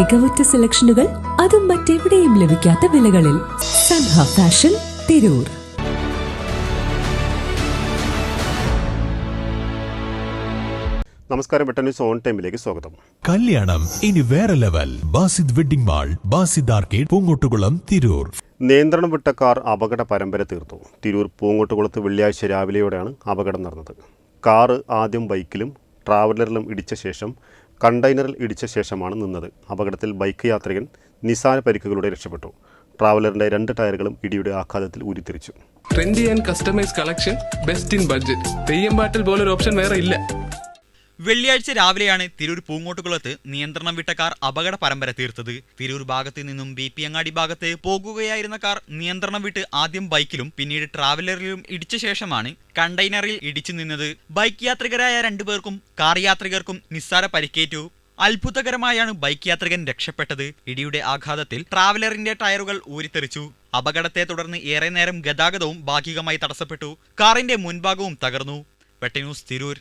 മികവുറ്റ സെലക്ഷനുകൾ അതും മറ്റെവിടെയും ലഭിക്കാത്ത വിലകളിൽ സൻഹ ഫാഷൻ തിരൂർ. നമസ്കാരം പെട്ടെന്ന് ന്യൂസ് ഓൺ ടൈമിലേക്ക് സ്വാഗതം. കല്യാണം ഇനി വേറെ level. Basid wedding mall Basid arcade Poongottukulam Tirur. നിയന്ത്രണം വിട്ട കാർ അപകട പരമ്പര തീർത്തു. തിരൂർ പൂങ്ങോട്ടുകുളത്ത് വെള്ളിയാഴ്ച രാവിലെയോടെയാണ് അപകടം നടന്നത്. കാറ് ആദ്യം ബൈക്കിലും ട്രാവലറിലും ഇടിച്ച ശേഷം കണ്ടെയ്നറിൽ ഇടിച്ച ശേഷമാണ് നിന്നത്. അപകടത്തിൽ ബൈക്ക് യാത്രികൻ നിസാര പരിക്കുകളുടെ രക്ഷപ്പെട്ടു. ട്രാവലറിന്റെ രണ്ട് ടയറുകളും ഇടിയുടെ ആഘാതത്തിൽ ഊരിത്തിരിച്ചു trendy and customise collection best in budget Theyyam പാട്ടിൽ പോലൊരു ഓപ്ഷൻ വേറെ ഇല്ല. വെള്ളിയാഴ്ച രാവിലെയാണ് തിരൂർ പൂങ്ങോട്ടുകുളത്ത് നിയന്ത്രണം വിട്ട കാർ അപകട പരമ്പര തീർത്തത്. തിരൂർ ഭാഗത്ത് നിന്നും ബി പി അങ്ങാടി ഭാഗത്ത് പോകുകയായിരുന്ന കാർ നിയന്ത്രണം വിട്ട് ആദ്യം ബൈക്കിലും പിന്നീട് ട്രാവലറിലും ഇടിച്ച ശേഷമാണ് കണ്ടെയ്നറിൽ ഇടിച്ചു നിന്നത്. ബൈക്ക് യാത്രികരായ രണ്ടുപേർക്കും കാർ യാത്രികർക്കും നിസ്സാര പരിക്കേറ്റു. അത്ഭുതകരമായാണ് ബൈക്ക് യാത്രികൻ രക്ഷപ്പെട്ടത്. ഇടിയുടെ ആഘാതത്തിൽ ട്രാവലറിന്റെ ടയറുകൾ ഊരിത്തെറിച്ചു. അപകടത്തെ തുടർന്ന് ഏറെ നേരം ഗതാഗതവും ഭാഗികമായി തടസ്സപ്പെട്ടു. കാറിന്റെ മുൻഭാഗവും തകർന്നു. വെട്ടന്യൂസ് തിരൂർ.